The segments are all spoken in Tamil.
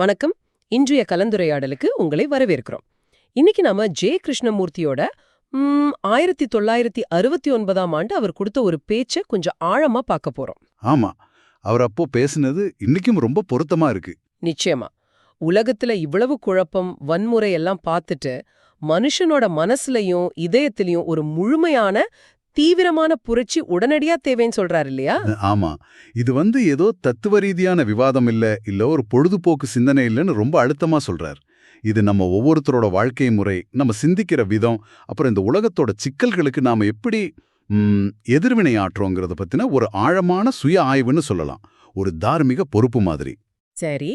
வணக்கம். இன்றைய கலந்துரையாடலுக்கு உங்களை வரவேற்கிறோம். இன்னைக்கு நாம ஜே. கிருஷ்ணமூர்த்தியோட ஆயிரத்தி தொள்ளாயிரத்தி அறுபத்தி ஒன்பதாம் ஆண்டு அவர் கொடுத்த ஒரு பேச்சை கொஞ்சம் ஆழமா பார்க்க போறோம். ஆமா. அவர் அப்போ பேசுனது இன்னைக்கும் ரொம்ப பொருத்தமா இருக்கு. நிச்சயமா. உலகத்துல இவ்வளவு குழப்பம் வன்முறை எல்லாம் பார்த்துட்டு மனுஷனோட மனசுலயும் இதயத்திலயும் ஒரு முழுமையான தீவிரமான புரட்சி உடனடியா தேவைன்னு சொல்றாரு இல்லையா ஆமா. இது வந்து ஏதோ தத்துவ ரீதியான விவாதம் இல்ல இல்ல ஒரு பொழுதுபோக்கு சிந்தனை இல்லைன்னு ரொம்ப அழுத்தமா சொல்றார். இது நம்ம ஒவ்வொருத்தரோட வாழ்க்கை முறை நம்ம சிந்திக்கிற விதம் அப்புறம் இந்த உலகத்தோட சிக்கல்களுக்கு நாம எப்படி எதிர்வினை ஆற்றுறோங்கிறத பத்தின ஒரு ஆழமான சுய ஆய்வுன்னு சொல்லலாம். ஒரு தார்மீக பொறுப்பு மாதிரி. சரி.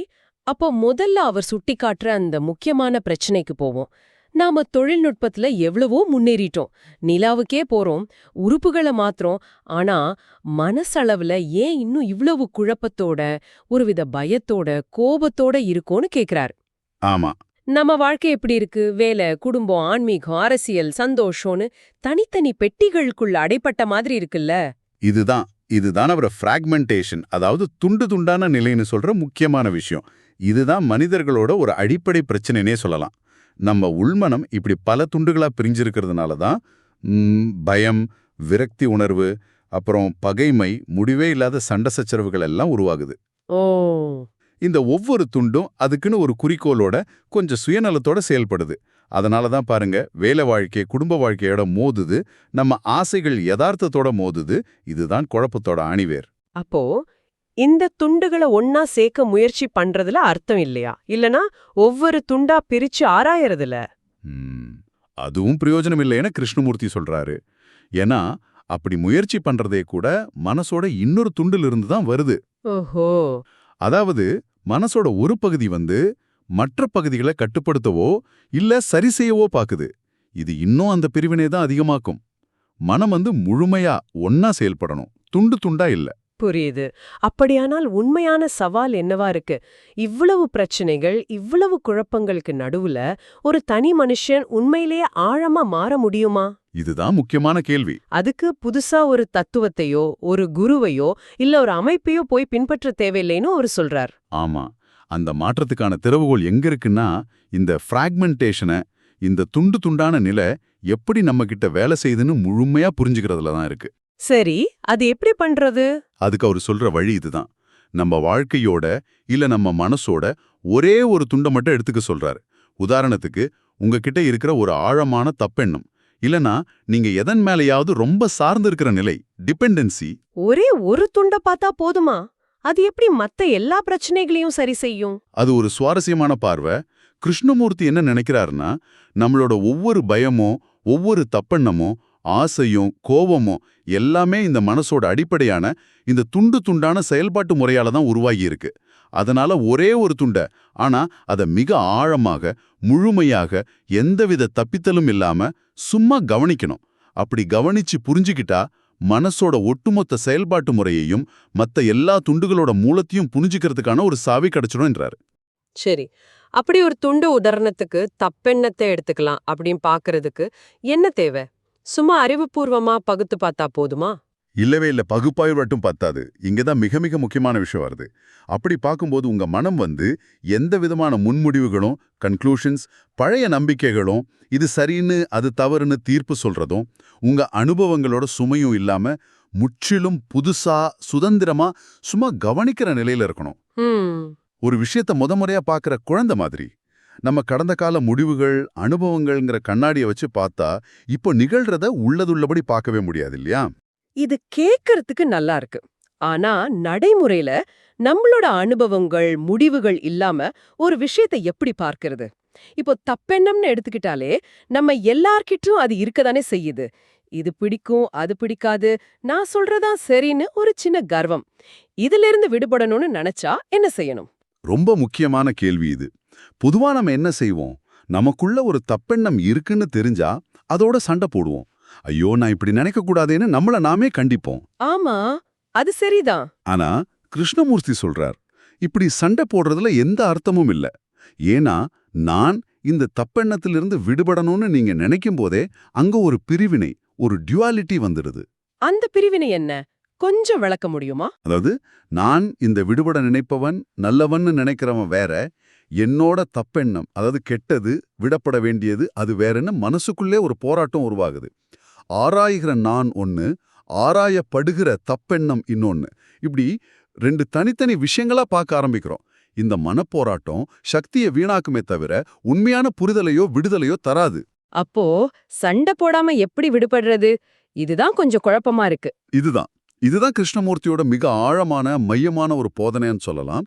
அப்போ முதல்ல அவர் சுட்டிக்காட்டுற அந்த முக்கியமான பிரச்சனைக்கு போவோம். நாம தொழில்நுட்பத்துல எவ்வளவோ முன்னேறிட்டோம். நிலாவுக்கே போறோம் உறுப்புகளை மாத்திரம் ஆனா மனசளவுல ஏன் இன்னும் இவ்வளவு குழப்பத்தோட ஒருவித பயத்தோட கோபத்தோட இருக்கோன்னு கேக்குறாரு. ஆமா. நம்ம வாழ்க்கை எப்படி இருக்கு? வேலை குடும்பம் ஆன்மீகம் அரசியல் சந்தோஷம்னு தனித்தனி பெட்டிகளுக்குள்ள அடைப்பட்ட மாதிரி இருக்குல்ல? இதுதான் இதுதான் அவர ஃப்ராக்மெண்டேஷன் அதாவது துண்டு துண்டான நிலைன்னு சொல்ற முக்கியமான விஷயம். இதுதான் மனிதர்களோட ஒரு அடிப்படை பிரச்சனைனே சொல்லலாம். நம்ம உள்மனம் இப்படி பல துண்டுகளா பிரிஞ்சிருக்கிறதுனால தான் பயம் விரக்தி உணர்வு அப்புறம் பகைமை முடிவே இல்லாத சண்டை சச்சரவுகள் எல்லாம் உருவாகுது. ஓ. இந்த ஒவ்வொரு துண்டும் அதுக்குன்னு ஒரு குறிக்கோளோட கொஞ்சம் சுயநலத்தோட செயல்படுது. அதனால தான் பாருங்க வேலை வாழ்க்கை குடும்ப வாழ்க்கையோட மோதுது நம்ம ஆசைகள் யதார்த்தத்தோட மோதுது இதுதான் குழப்பத்தோட ஆணிவேர். அப்போ இந்த துண்டுகளை ஒன்னா சேர்க்க முயற்சி பண்றதுல அர்த்தம் இல்லையா? இல்லனா ஒவ்வொரு துண்டா பிரிச்சு ஆராயறதுல? அதுவும் பிரயோஜனம் இல்லைன்னு கிருஷ்ணமூர்த்தி சொல்றாரு. ஏன்னா அப்படி முயற்சி பண்றதே கூட மனசோட இன்னொரு துண்டிலிருந்து தான் வருது. ஓஹோ. அதாவது மனசோட ஒரு பகுதி வந்து மற்ற பகுதிகளை கட்டுப்படுத்தவோ இல்ல சரி செய்யவோ பாக்குது. இது இன்னும் அந்த பிரிவினை தான் அதிகமாக்கும். மனம் வந்து முழுமையா ஒன்னா செயல்படணும். துண்டு துண்டா இல்ல. புரியுது. அப்படியானால் உண்மையான சவால் என்னவா இருக்கு? இவ்வளவு பிரச்சனைகள் இவ்வளவு குழப்பங்களுக்கு நடுவுல ஒரு தனி மனுஷன் உண்மையிலேயே ஆழமா மாற முடியுமா? இதுதான் முக்கியமான கேள்வி. அதுக்கு புதுசா ஒரு தத்துவத்தையோ ஒரு குருவையோ இல்ல ஒரு அமைப்பையோ போய் பின்பற்ற தேவையில்லைன்னு அவர் சொல்றார். ஆமா. அந்த மாற்றத்துக்கான திறவுகோல் எங்க இருக்குன்னா இந்த ஃப்ராக்மெண்டேஷனை இந்த துண்டு துண்டான நிலை எப்படி நம்ம கிட்ட வேலை செய்யுதுன்னு முழுமையா புரிஞ்சுக்கிறதுல தான் இருக்கு. சரி அது எப்படி பண்றது? அதுக்கு அவர் சொல்ற வழி இதுதான். நம்ம வாழ்க்கையோட இல்ல நம்ம மனசோட ஒரே ஒரு துண்டை மட்டும் எடுத்துக்க சொல்றாரு. உதாரணத்துக்கு உங்ககிட்ட இருக்கிற ஒரு ஆழமான தப்பெண்ணம். இல்லனா நீங்க எதன் மேலயாவது ரொம்ப சார்ந்து இருக்கிற நிலை டிபெண்டன்சி. ஒரே ஒரு துண்ட பார்த்தா போதுமா? அது எப்படி மத்த எல்லா பிரச்சனைகளையும் சரி செய்யும்? அது ஒரு சுவாரஸ்யமான பார்வை. கிருஷ்ணமூர்த்தி என்ன நினைக்கிறாருன்னா நம்மளோட ஒவ்வொரு பயமோ ஒவ்வொரு தப்பெண்ணமோ ஆசையும் கோபமும் எல்லாமே இந்த மனசோட அடிப்படையான இந்த துண்டு துண்டான செயல்பாட்டு முறையால தான் உருவாகி இருக்கு. அதனால ஒரே ஒரு துண்டை ஆனா அதை மிக ஆழமாக முழுமையாக எந்தவித தப்பித்தலும் இல்லாம சும்மா கவனிக்கணும். அப்படி கவனிச்சு புரிஞ்சுக்கிட்டா மனசோட ஒட்டுமொத்த செயல்பாட்டு முறையையும் மத்த எல்லா துண்டுகளோட மூலத்தையும் புரிஞ்சுக்கிறதுக்கான ஒரு சாவி கிடைச்சிடும்ன்றாரு சரி. அப்படி ஒரு துண்டு உதாரணத்துக்கு தப்பெண்ணத்தை எடுத்துக்கலாம் அப்படின்னு பாக்குறதுக்கு என்ன தேவை? சும்மா அறிவுபூர்வமா பகுத்து பார்த்தா போதுமா? இல்லவே இல்ல பகுப்பாய்வு மட்டும் பத்தாது. இங்கதான் மிக மிக முக்கியமான விஷயம் வருது. அப்படி பார்க்கும்போது உங்க மனம் வந்து எந்த விதமான முன்முடிவுகளும் கன்க்ளூஷன்ஸ் பழைய நம்பிக்கைகளும் இது சரின்னு அது தவறுன்னு தீர்ப்பு சொல்றதும் உங்க அனுபவங்களோட சுமையும் இல்லாம முற்றிலும் புதுசா சுதந்திரமா சும்மா கவனிக்கிற நிலையில இருக்கணும். ஒரு விஷயத்த முத முறையா பார்க்குற குழந்தை மாதிரி. நம்ம கடந்த கால முடிவுகள் அனுபவங்கள்ங்கிற கண்ணாடியை வச்சு பார்த்தா இப்போ நிகழ்றத உள்ளதுள்ளபடி பார்க்கவே முடியாது இல்லையா இது கேட்கறதுக்கு நல்லா இருக்கு. ஆனா நடைமுறையில நம்மளோட அனுபவங்கள் முடிவுகள் இல்லாம ஒரு விஷயத்தை எப்படி பார்க்கிறது? இப்போ தப்பெண்ணம்னு எடுத்துக்கிட்டாலே நம்ம எல்லார்கிட்டயும் அது இருக்கதானே செய்யுது. இது பிடிக்கும் அது பிடிக்காது நான் சொல்றதா சரின்னு ஒரு சின்ன கர்வம். இதுல இருந்து விடுபடணும்னு நினைச்சா என்ன செய்யணும்? ரொம்ப முக்கியமான கேள்வி இது. பொதுவா நம்ம என்ன செய்வோம்? நமக்குள்ள ஒரு தப்பெண்ணம் இருக்குன்னு தெரிஞ்சா அதோட சண்டை போடுவோம். ஐயோ நான் இப்படி நினைக்க கூடாதேன்னு நம்மள நாமே கண்டிப்போம். ஆமா அது சரிதான். ஆனா கிருஷ்ணமூர்த்தி சொல்றார் இப்படி சண்டை போடுறதுல எந்த அர்த்தமும் இல்ல. ஏன்னா நான் இந்த தப்பெண்ணத்திலிருந்து விடுபடணும்னு நீங்க நினைக்கும் போதே அங்க ஒரு பிரிவினை ஒரு டியூவாலிட்டி வந்துடுது. அந்த பிரிவினை என்ன? கொஞ்சம் விளக்க முடியுமா? அதாவது நான் இந்த விடுபட நினைப்பவன் நல்லவன்னு நினைக்கிறவன் வேற என்னோட தப்பெண்ணம் அதாவது கெட்டது விடப்பட வேண்டியது அது வேறன்னு மனசுக்குள்ளே ஒரு போராட்டம் உருவாகுது. ஆராய்கிற நான் ஒன்னு ஆராயப்படுகிற தப்பெண்ணம் இன்னொன்னு. இப்படி ரெண்டு தனித்தனி விஷயங்களா பார்க்க ஆரம்பிக்கிறோம். இந்த மனப்போராட்டம் சக்தியை வீணாக்குமே தவிர உண்மையான புரிதலையோ விடுதலையோ தராது. அப்போ சண்டை போடாம எப்படி விடுபடுறது? இதுதான் கொஞ்சம் குழப்பமா இருக்கு. இதுதான். இதுதான் கிருஷ்ணமூர்த்தியோட மிக ஆழமான மையமான ஒரு போதனைன்னு சொல்லலாம்.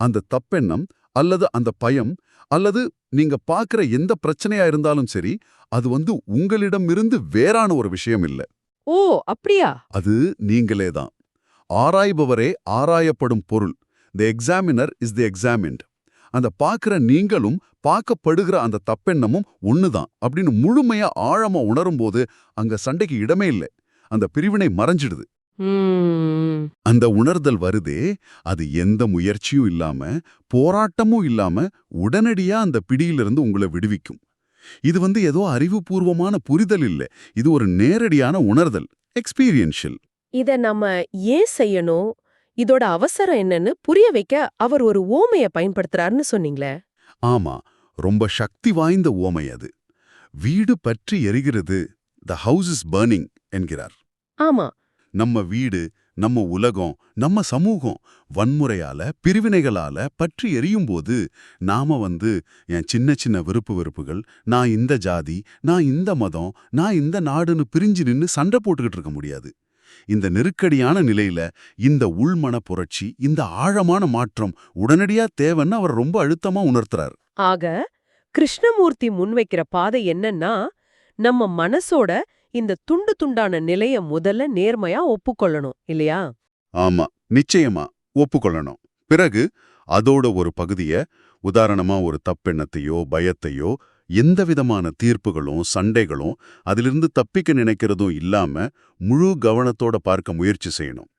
அந்த தப்பெண்ணம் அல்லது அந்த பயம் அல்லது நீங்க பார்க்கிற எந்த பிரச்சனையா இருந்தாலும் சரி அது வந்து உங்களிடம் இருந்து வேறான ஒரு விஷயம் இல்ல. ஓ அப்படியா? அது நீங்களே தான். ஆராய்பவரே ஆராயப்படும் பொருள். The examiner is the examined அந்த பார்க்கிற நீங்களும் பார்க்கப்படுகிற அந்த தப்பெண்ணமும் ஒண்ணுதான் அப்படின்னு முழுமையா ஆழமா உணரும்போது அங்க சண்டைக்கு இடமே இல்லை. அந்த பிரிவினை மறைஞ்சிடுது. அந்த உணர்தல் வருதே அது எந்த முயற்சியும் இல்லாம போராட்டமும் இல்லாம உடனடியா அந்த பிடியிலிருந்து உங்களை விடுவிக்கும். இது வந்து ஏதோ அறிவுபூர்வமான புரிதல் இல்ல. இது ஒரு நேரடியான உணர்தல் எக்ஸ்பீரியன்ஷியல் இத நம்ம ஏன் செய்யணும்? இதோட அவசரம் என்னன்னு புரிய வைக்க அவர் ஒரு ஓமைய பயன்படுத்துறாருன்னு சொன்னீங்களே. ஆமா ரொம்ப சக்தி வாய்ந்த ஓமை அது. வீடு பற்றி எரிகிறது த ஹவுஸ் இஸ் பர்னிங் என்கிறார். ஆமா நம்ம வீடு நம்ம உலகம் நம்ம சமூகம் வன்முறையால பிரிவினைகளால பற்றி எரியும்போது நாம வந்து என் சின்ன சின்ன விருப்பு வெறுப்புகள் நான் இந்த ஜாதி நான் இந்த மதம் நான் இந்த நாடுன்னு பிரிஞ்சு நின்னு சண்டை போட்டுக்கிட்டு இருக்க முடியாது. இந்த நெருக்கடியான நிலையில இந்த உள்மன புரட்சி இந்த ஆழமான மாற்றம் உடனடியா தேவைன்னு அவர் ரொம்ப அழுத்தமா உணர்த்துறார். ஆக கிருஷ்ணமூர்த்தி முன்வைக்கிற பாதை என்னன்னா நம்ம மனசோட இந்த துண்டு துண்டான நிலைய முதல்ல நேர்மையா ஒப்புக்கொள்ளணும் இல்லையா? ஆமா நிச்சயமா ஒப்புக்கொள்ளணும். பிறகு அதோட ஒரு பகுதிய உதாரணமா ஒரு தப்பெண்ணத்தையோ பயத்தையோ எந்த விதமான தீர்ப்புகளும் சண்டைகளும் அதிலிருந்து தப்பிக்க நினைக்கிறதும் இல்லாம முழு கவனத்தோட பார்க்க முயற்சி செய்யணும்.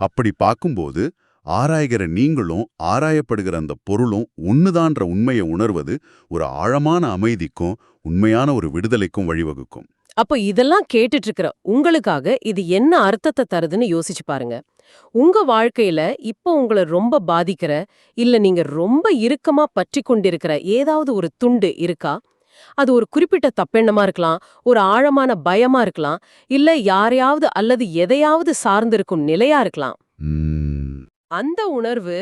அப்படி பார்க்கும்போது ஆராய்கிற நீங்களும் ஆராயப்படுகிற அந்த பொருளும் ஒன்றுதான்ற உண்மையை உணர்வது ஒரு ஆழமான அமைதிக்கும் உண்மையான ஒரு விடுதலைக்கும் வழிவகுக்கும். அப்போ இதெல்லாம் கேட்டுட்டு இருக்கிற உங்களுக்காக இது என்ன அர்த்தத்தை தருதுன்னு யோசிச்சு பாருங்க. உங்க வாழ்க்கையில இப்போ உங்களை ரொம்ப பாதிக்கிற இல்ல நீங்க ரொம்ப இறுக்கமா பற்றி கொண்டிருக்கிற ஏதாவது ஒரு துண்டு இருக்கா? அது ஒரு குறிப்பிட்ட தப்பெண்ணமா இருக்கலாம் ஒரு ஆழமான பயமா இருக்கலாம் இல்ல யாரையாவது அல்லது எதையாவது சார்ந்திருக்கும் நிலையா இருக்கலாம். அந்த உணர்வு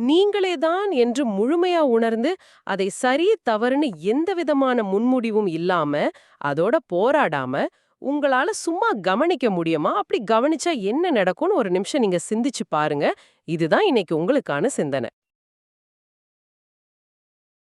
நீங்களே தான் என்று முழுமையா உணர்ந்து அதை சரி தவறுன்னு எந்த விதமான முன்முடிவும் இல்லாம அதோட போராடாம உங்களால சும்மா கவனிக்க முடியுமா? அப்படி கவனிச்சா என்ன நடக்கும்னு ஒரு நிமிஷம் நீங்க சிந்திச்சு பாருங்க. இதுதான் இன்னைக்கு உங்களுக்கான சிந்தனை.